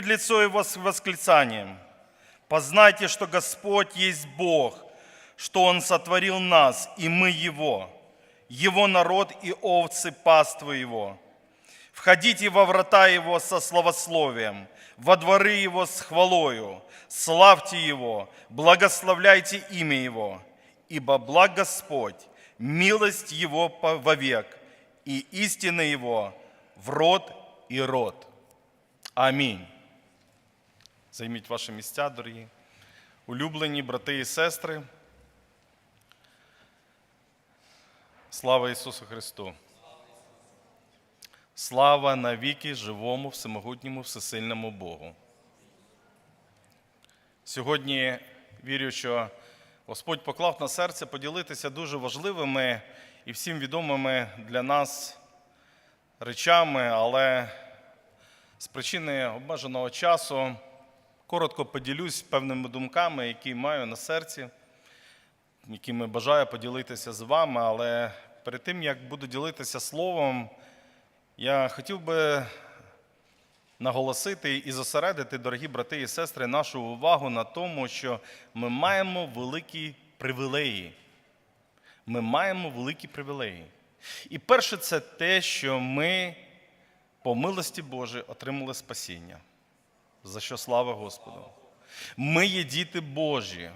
пред лицо Его с восклицанием. Познайте, что Господь есть Бог, что Он сотворил нас, и мы Его, Его народ и овцы паствы Его. Входите во врата Его со словословием, во дворы Его с хвалою, славьте Его, благословляйте имя Его, ибо благ Господь, милость Его вовек, и истина Его в род і род. Амінь. Займіть ваші місця, дорогі, улюблені брати і сестри. Слава Ісусу Христу! Слава навіки живому, всемогутньому, всесильному Богу. Сьогодні вірю, що Господь поклав на серце поділитися дуже важливими і всім відомими для нас речами, але з причини обмеженого часу коротко поділюсь певними думками, які маю на серці, якими бажаю поділитися з вами. Але перед тим, як буду ділитися словом, я хотів би наголосити і зосередити, дорогі брати і сестри, нашу увагу на тому, що ми маємо великі привілеї. Ми маємо великі привілеї. І перше, це те, що ми по милості Божій отримали спасіння. За що слава Господу. Ми є діти Божі.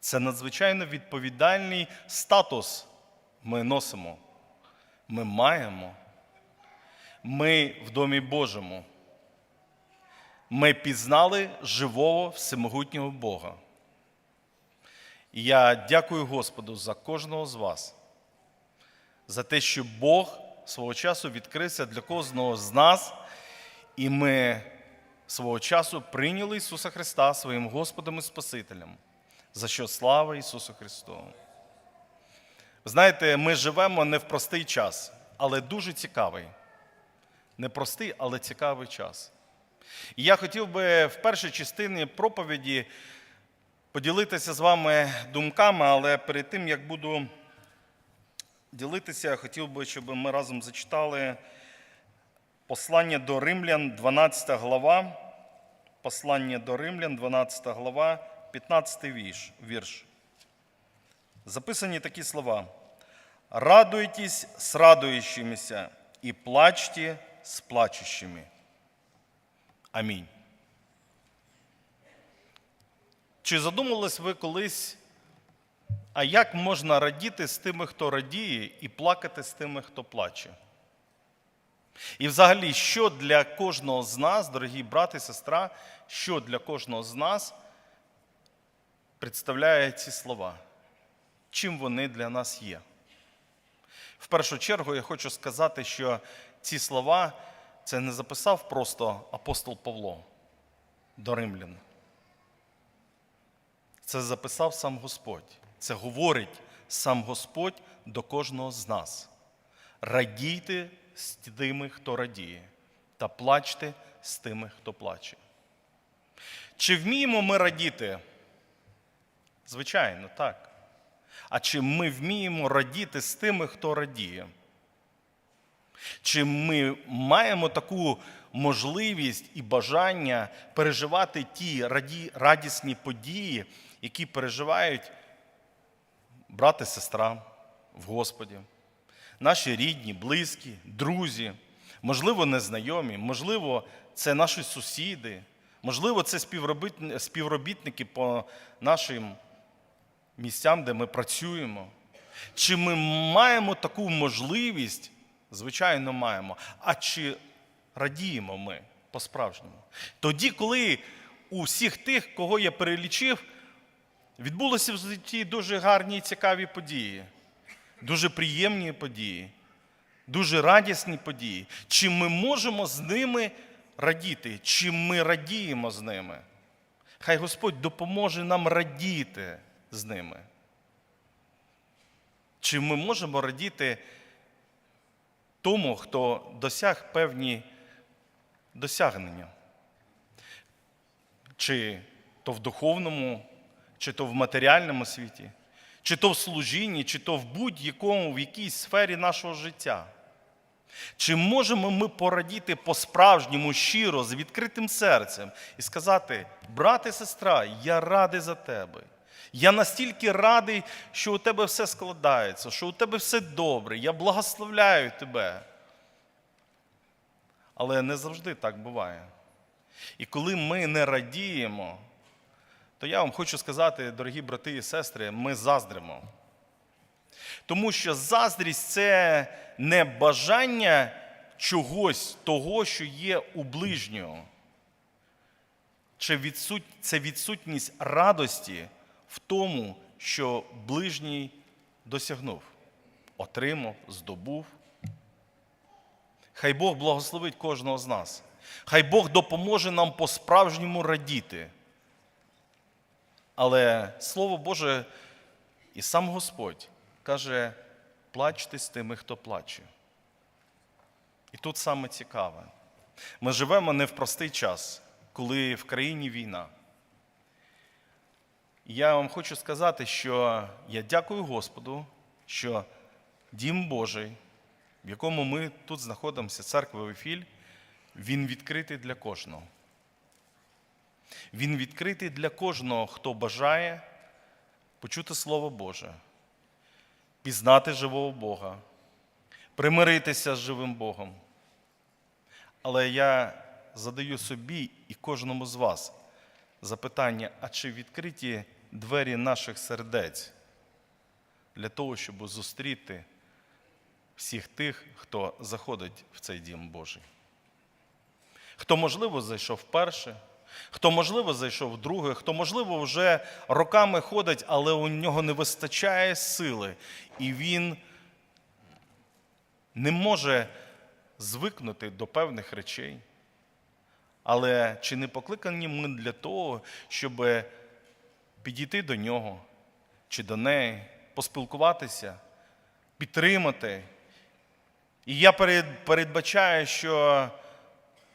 Це надзвичайно відповідальний статус ми носимо. Ми маємо. Ми в домі Божому. Ми пізнали живого всемогутнього Бога. І я дякую Господу за кожного з вас, за те, що Бог свого часу відкрився для кожного з нас, і ми свого часу прийняли Ісуса Христа своїм Господом і Спасителем. За що слава Ісусу Христу! Знаєте, ми живемо не в простий час, але дуже цікавий. Не простий, але цікавий час. І я хотів би в першій частині проповіді поділитися з вами думками, але перед тим, як буду ділитися, я хотів би, щоб ми разом зачитали послання до Римлян, 12 глава. Послання до Римлян, 12 глава, 15 вірш. Записані такі слова. Радуйтесь с радующимися и плачьте с плачущими. Амінь. Чи задумувались ви колись, а як можна радіти з тими, хто радіє, і плакати з тими, хто плаче? І взагалі, що для кожного з нас, дорогі брати сестра, що для кожного з нас представляє ці слова? Чим вони для нас є? В першу чергу я хочу сказати, що ці слова це не записав просто апостол Павло до римлян. Це записав сам Господь. Це говорить сам Господь до кожного з нас. Радійте з тими, хто радіє, та плачте з тими, хто плаче. Чи вміємо ми радіти? Звичайно, так. А чи ми вміємо радіти з тими, хто радіє? Чи ми маємо таку можливість і бажання переживати ті раді, радісні події, які переживають брат і сестра в Господі, наші рідні, близькі, друзі, можливо, незнайомі, можливо, це наші сусіди, можливо, це співробітники, по нашим місцям, де ми працюємо. Чи ми маємо таку можливість? Звичайно, маємо. А чи радіємо ми по-справжньому? Тоді, коли у всіх тих, кого я перелічив, відбулися в житті дуже гарні і цікаві події, дуже приємні події, дуже радісні події. Чи ми можемо з ними радіти? Чи ми радіємо з ними? Хай Господь допоможе нам радіти з ними. Чи ми можемо радіти тому, хто досяг певні досягнення? Чи то в духовному, чи то в матеріальному світі, чи то в служінні, чи то в будь-якому, в якійсь сфері нашого життя? Чи можемо ми порадіти по-справжньому щиро, з відкритим серцем і сказати: брате, сестра, я радий за тебе. Я настільки радий, що у тебе все складається, що у тебе все добре, я благословляю тебе. Але не завжди так буває. І коли ми не радіємо, то я вам хочу сказати, дорогі брати і сестри, ми заздримо. Тому що заздрість це не бажання чогось того, що є у ближнього. Чи відсут... Це відсутність радості в тому, що ближній досягнув, отримав, здобув. Хай Бог благословить кожного з нас. Хай Бог допоможе нам по-справжньому радіти. Але Слово Боже і сам Господь каже, плачте з тими, хто плаче. І тут саме цікаве. Ми живемо не в простий час, коли в країні війна. І я вам хочу сказати, що я дякую Господу, що Дім Божий, в якому ми тут знаходимося, церква Вифіль, він відкритий для кожного. Він відкритий для кожного, хто бажає почути Слово Боже, пізнати живого Бога, примиритися з живим Богом. Але я задаю собі і кожному з вас запитання, а чи відкриті двері наших сердець для того, щоб зустріти всіх тих, хто заходить в цей дім Божий? Хто, можливо, зайшов вперше, хто, можливо, зайшов вдруге, хто, можливо, вже роками ходить, але у нього не вистачає сили, і він не може звикнути до певних речей. Але чи не покликані ми для того, щоб підійти до нього чи до неї, поспілкуватися, підтримати? І я передбачаю, що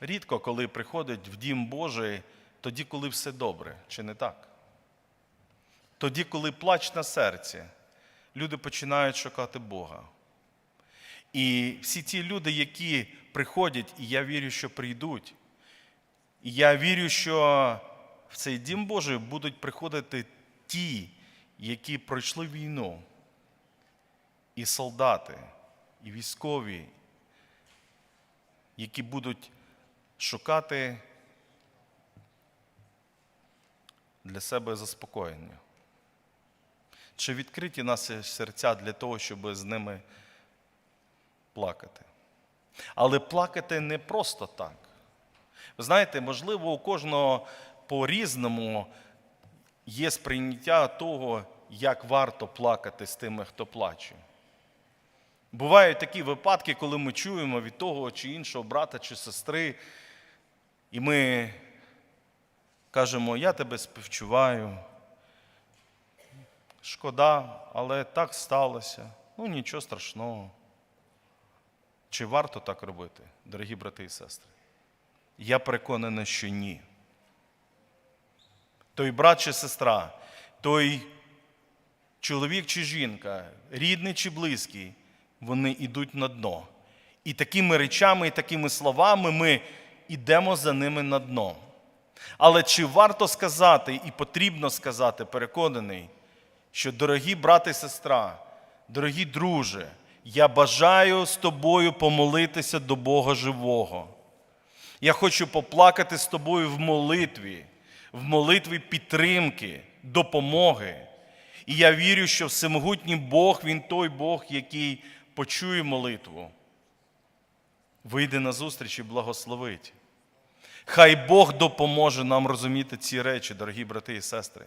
рідко коли приходить в дім Божий, тоді, коли все добре, чи не так? Тоді, коли плач на серці, люди починають шукати Бога. І всі ті люди, які приходять, і я вірю, що прийдуть, і я вірю, що в цей дім Божий будуть приходити ті, які пройшли війну, і солдати, і військові, які будуть шукати для себе заспокоєння. Чи відкриті наші серця для того, щоб з ними плакати? Але плакати не просто так. Ви знаєте, можливо, у кожного по-різному є сприйняття того, як варто плакати з тими, хто плаче. Бувають такі випадки, коли ми чуємо від того чи іншого брата чи сестри, і ми кажемо, я тебе співчуваю. Шкода, але так сталося. Ну, нічого страшного. Чи варто так робити, дорогі брати і сестри? Я переконаний, що ні. Той брат чи сестра, той чоловік чи жінка, рідний чи близький, вони йдуть на дно. І такими речами, і такими словами ми йдемо за ними на дно. Але чи варто сказати і потрібно сказати, переконаний, що дорогі брати і сестра, дорогі друже, я бажаю з тобою помолитися до Бога живого. Я хочу поплакати з тобою в молитві, в молитві підтримки, допомоги. І я вірю, що всемогутній Бог, Він той Бог, який почує молитву, вийде на зустріч і благословить. Хай Бог допоможе нам розуміти ці речі, дорогі брати і сестри.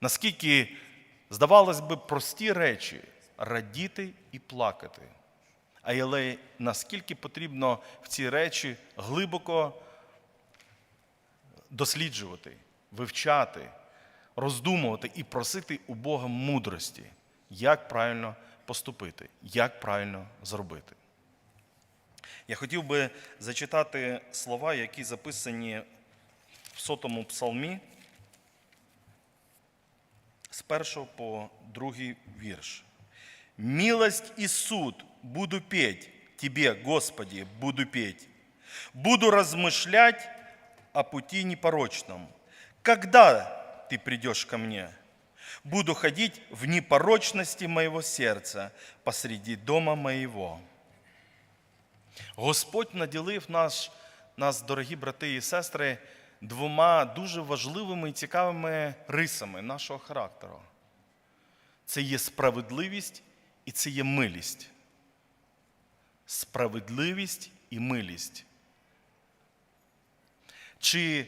Наскільки, здавалось би, прості речі радіти і плакати. Але наскільки потрібно в ці речі глибоко досліджувати, вивчати, роздумувати і просити у Бога мудрості, як правильно поступити, як правильно зробити. Я хотів би зачитати слова, які записані в сотому псалмі з першого по другий вірш. «Милость и суд буду петь, Тебе, Господи, буду петь. Буду размышлять о пути непорочном. Когда Ты придешь ко мне? Буду ходить в непорочности моего сердца посреди дома моего. Господь наділив наш, нас, дорогі брати і сестри, двома дуже важливими і цікавими рисами нашого характеру. Це є справедливість і це є милість. Справедливість і милість. Чи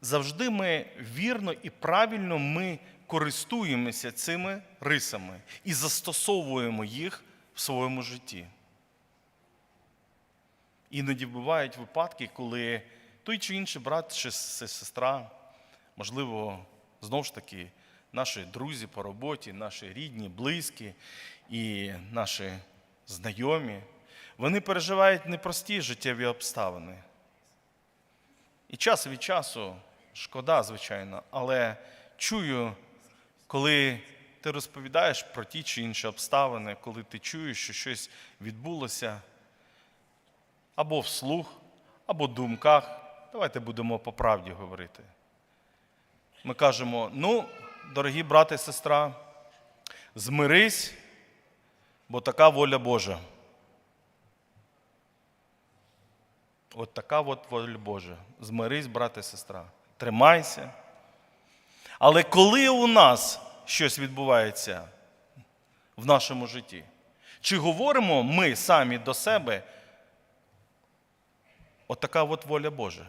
завжди ми вірно і правильно ми користуємося цими рисами і застосовуємо їх в своєму житті? Іноді бувають випадки, коли той чи інший брат чи сестра, можливо, знову ж таки, наші друзі по роботі, наші рідні, близькі і наші знайомі, вони переживають непрості життєві обставини. І час від часу, шкода, звичайно, але чую, коли ти розповідаєш про ті чи інші обставини, коли ти чуєш, що щось відбулося, або вслух, або в думках. Давайте будемо по правді говорити. Ми кажемо: ну, дорогі брати і сестра, змирись, бо така воля Божа. От така от воля Божа. Змирись, брате і сестра. Тримайся. Але коли у нас щось відбувається в нашому житті, чи говоримо ми самі до себе, от от воля Божа?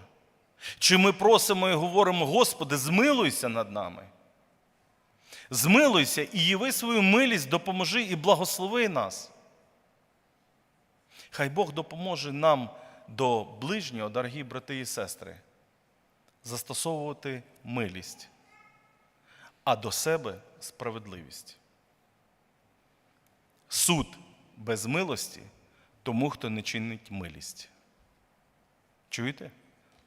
Чи ми просимо і говоримо, Господи, змилуйся над нами? Змилуйся і яви свою милість, допоможи і благослови нас. Хай Бог допоможе нам до ближнього, дорогі брати і сестри, застосовувати милість, а до себе справедливість. Суд без милості тому, хто не чинить милість. Чуєте?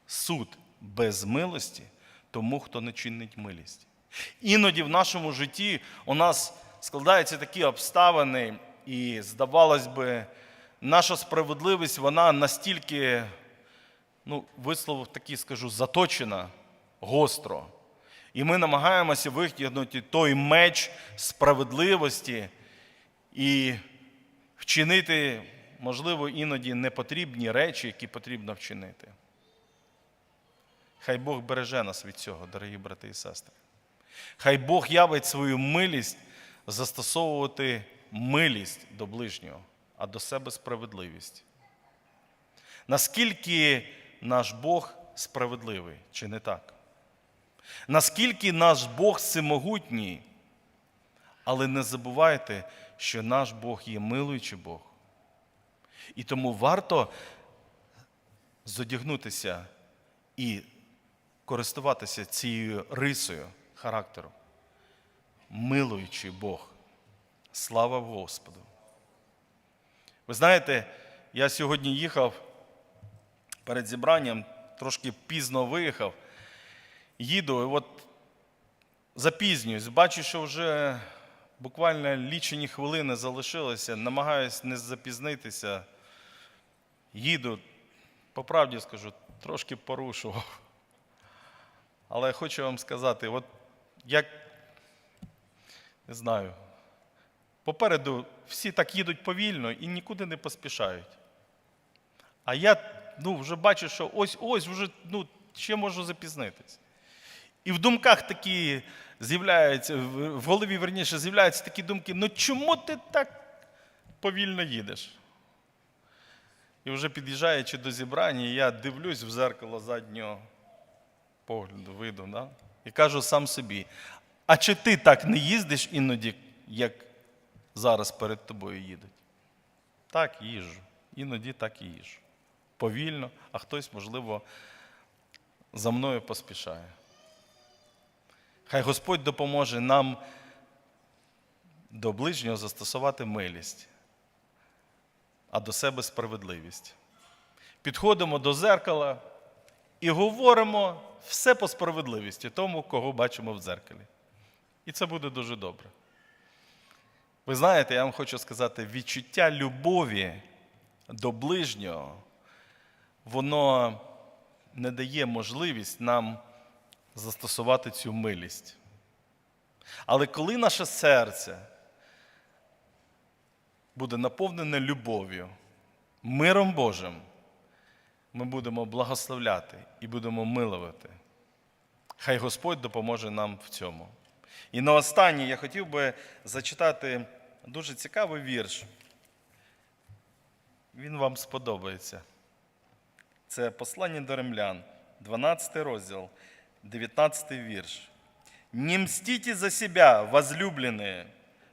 Суд без милості тому, хто не чинить милість. Іноді в нашому житті у нас складаються такі обставини, і, здавалось би, наша справедливість, вона настільки, ну, вислов такий скажу, заточена гостро. І ми намагаємося витягнути той меч справедливості і вчинити, можливо, іноді непотрібні речі, які потрібно вчинити. Хай Бог береже нас від цього, дорогі брати і сестри. Хай Бог явить свою милість застосовувати милість до ближнього, а до себе справедливість. Наскільки наш Бог справедливий, чи не так? Наскільки наш Бог всемогутній, але не забувайте, що наш Бог є милуючий Бог. І тому варто зодягнутися і користуватися цією рисою характеру. Милуючий Бог. Слава Господу. Ви знаєте, я сьогодні їхав перед зібранням, трошки пізно виїхав. Їду, і от запізнююсь, бачу, що вже буквально лічені хвилини залишилися, намагаюсь не запізнитися. Їду, по правді скажу, трошки порушував. Але хочу вам сказати, от як не знаю, попереду всі так їдуть повільно і нікуди не поспішають. А я ну, вже бачу, що ось-ось вже ну, ще можу запізнитись. І в думках такі з'являються, в голові верніше з'являються такі думки: ну чому ти так повільно їдеш? І вже під'їжджаючи до зібрання, я дивлюсь в зеркало заднього погляду, виду, да? і кажу сам собі: а чи ти так не їздиш іноді, як зараз перед тобою їдуть? Так, їжджу. Іноді так і їжджу. Повільно, а хтось, можливо, за мною поспішає. Хай Господь допоможе нам до ближнього застосувати милість, а до себе справедливість. Підходимо до зеркала і говоримо все по справедливості тому, кого бачимо в дзеркалі. І це буде дуже добре. Ви знаєте, я вам хочу сказати, відчуття любові до ближнього, воно не дає можливість нам застосувати цю милість. Але коли наше серце буде наповнене любов'ю, миром Божим, ми будемо благословляти і будемо милувати. Хай Господь допоможе нам в цьому. І на останнє я хотів би зачитати дуже цікавий вірш. Він вам сподобається. Це послання до римлян, 12 розділ, 19 вірш. Не мстите за себя, возлюбленные,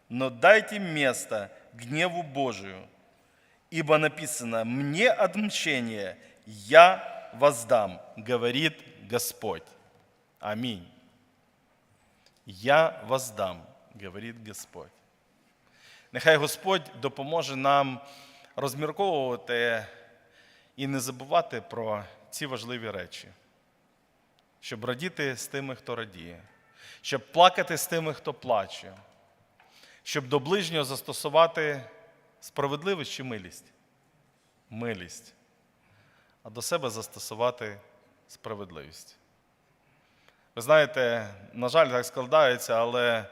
но дайте место гневу Божию. Ибо написано, мне отмщение, я воздам, говорит Господь. Аминь. Я воздам, говорить Господь. Нехай Господь допоможе нам розмірковувати і не забувати про ці важливі речі, щоб радіти з тими, хто радіє, щоб плакати з тими, хто плаче, щоб до ближнього застосувати справедливість чи милість. Милість. А до себе застосувати справедливість. Ви знаєте, на жаль, так складається, але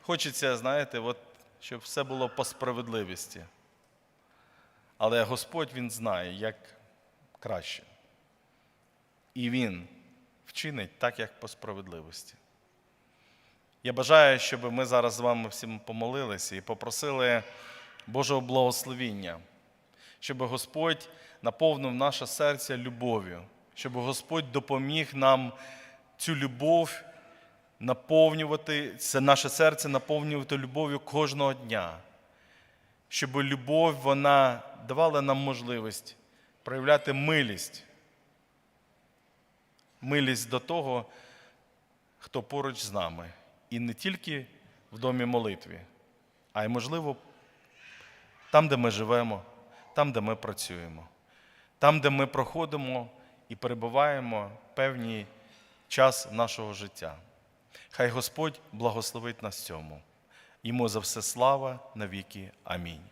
хочеться, знаєте, от, щоб все було по справедливості. Але Господь Він знає, як краще. І Він вчинить так, як по справедливості. Я бажаю, щоб ми зараз з вами всім помолилися і попросили Божого благословіння, щоб Господь наповнив наше серце любов'ю, щоб Господь допоміг нам цю любов наповнювати, це наше серце наповнювати любов'ю кожного дня, щоб любов вона давала нам можливість проявляти милість, милість до того, хто поруч з нами. І не тільки в домі молитві, а й, можливо, там, де ми живемо, там, де ми працюємо, там, де ми проходимо і перебуваємо певний час нашого життя. Хай Господь благословить нас цьому. Йому за все слава навіки. Амінь.